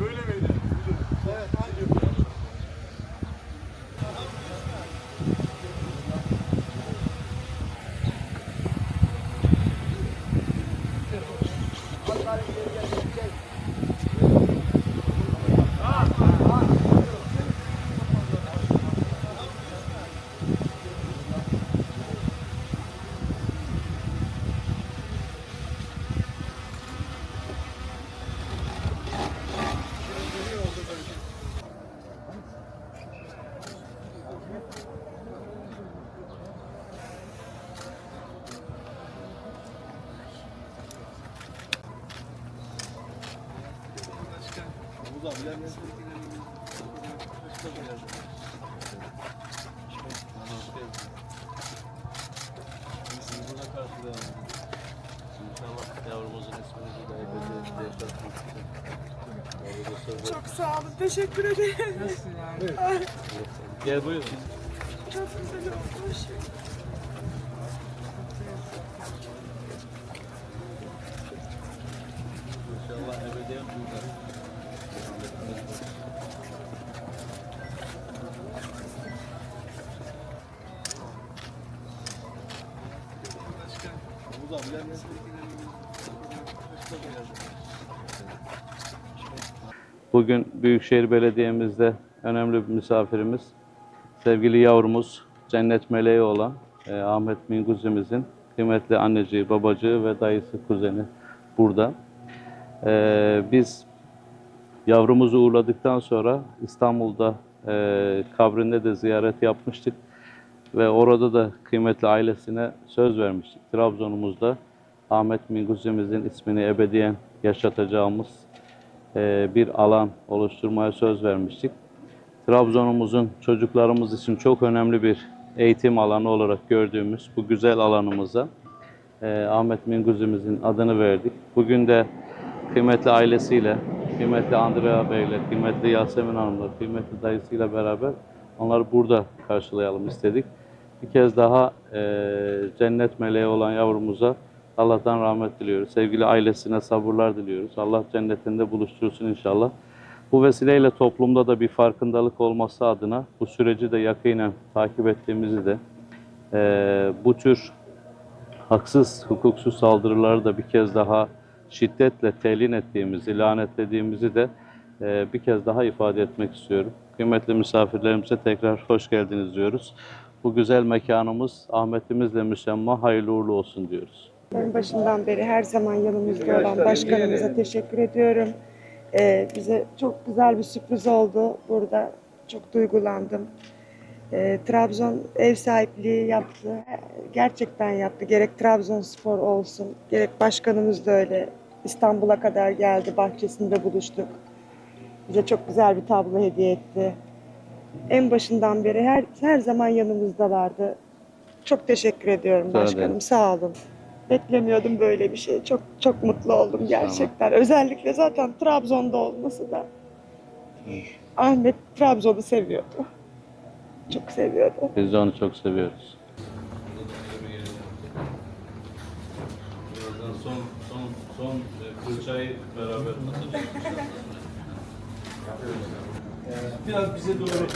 böyle Çok sağ olun. Teşekkür ederim. Gel buyur. Çok güzel olmuş. İnşallah ebediyen burada. Bugün Büyükşehir Belediye'mizde önemli bir misafirimiz, sevgili yavrumuz, cennet meleği olan e, Ahmet Minguzimizin kıymetli anneciği, babacığı ve dayısı, kuzeni burada. E, biz yavrumuzu uğurladıktan sonra İstanbul'da e, kabrinde de ziyaret yapmıştık ve orada da kıymetli ailesine söz vermiştik. Trabzon'umuzda Ahmet Minguzimizin ismini ebediyen yaşatacağımız e, bir alan oluşturmaya söz vermiştik. Trabzon'umuzun çocuklarımız için çok önemli bir eğitim alanı olarak gördüğümüz bu güzel alanımıza e, Ahmet Minguzimizin adını verdik. Bugün de kıymetli ailesiyle, kıymetli Andrea Bey'le, kıymetli Yasemin Hanım'la, kıymetli dayısıyla beraber onları burada karşılayalım istedik. Bir kez daha e, cennet meleği olan yavrumuza Allah'tan rahmet diliyoruz. Sevgili ailesine sabırlar diliyoruz. Allah cennetinde buluştursun inşallah. Bu vesileyle toplumda da bir farkındalık olması adına bu süreci de yakinen takip ettiğimizi de e, bu tür haksız, hukuksuz saldırıları da bir kez daha şiddetle telin ettiğimizi, lanetlediğimizi de e, bir kez daha ifade etmek istiyorum. Kıymetli misafirlerimize tekrar hoş geldiniz diyoruz. Bu güzel mekanımız Ahmetimizle müsemma hayırlı uğurlu olsun diyoruz. En başından beri her zaman yanımızda olan başkanımıza teşekkür ediyorum. Ee, bize çok güzel bir sürpriz oldu burada. Çok duygulandım. Ee, Trabzon ev sahipliği yaptı. Gerçekten yaptı. Gerek Trabzonspor olsun, gerek başkanımız da öyle. İstanbul'a kadar geldi, bahçesinde buluştuk. Bize çok güzel bir tablo hediye etti. En başından beri her her zaman yanımızdalardı. Çok teşekkür ediyorum Rica başkanım. ederim. Sağ olun. Beklemiyordum böyle bir şey. Çok çok mutlu oldum gerçekten. Özellikle zaten Trabzon'da olması da. Ahmet Trabzon'u seviyordu. Çok seviyordu. Biz de onu çok seviyoruz. son son son fırçayı beraber biraz bize doğru.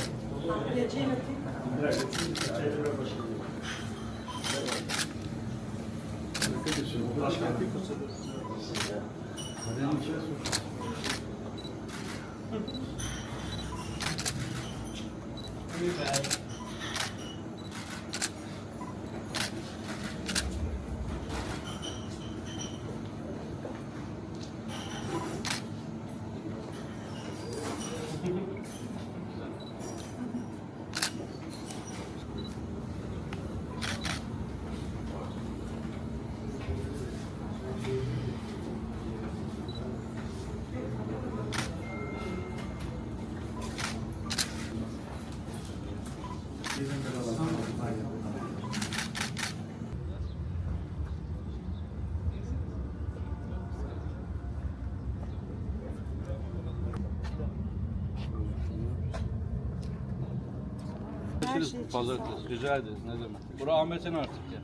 Thank you. İçin sağ pazartesi. Rica ederiz. Ne demek. Bura Ahmet'in artık ya.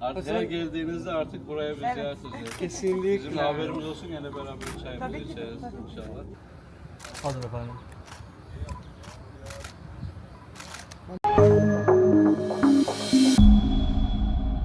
Artık her geldiğinizde artık buraya bir Evet. ziyaret edeceğiz. Kesinlikle. Bizim haberimiz olsun gene beraber çayımızı içeriz inşallah. Hazır efendim.